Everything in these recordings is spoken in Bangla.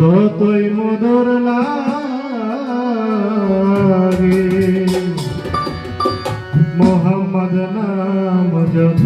ততই মধুর লাগে মোহাম্মদ নাম যত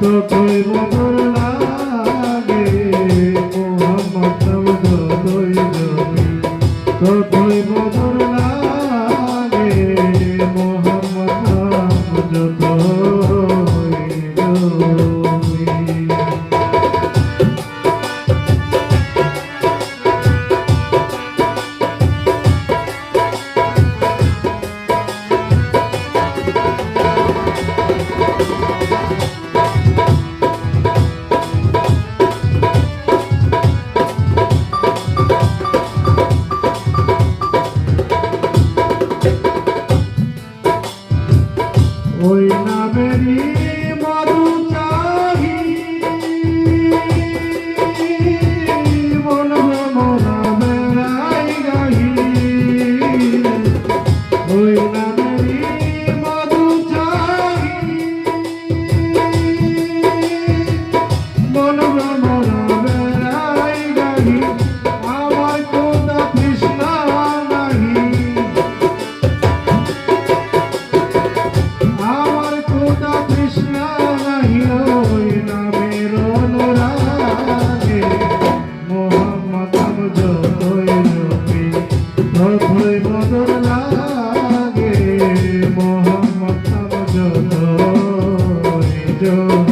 তবে মধুর হই do.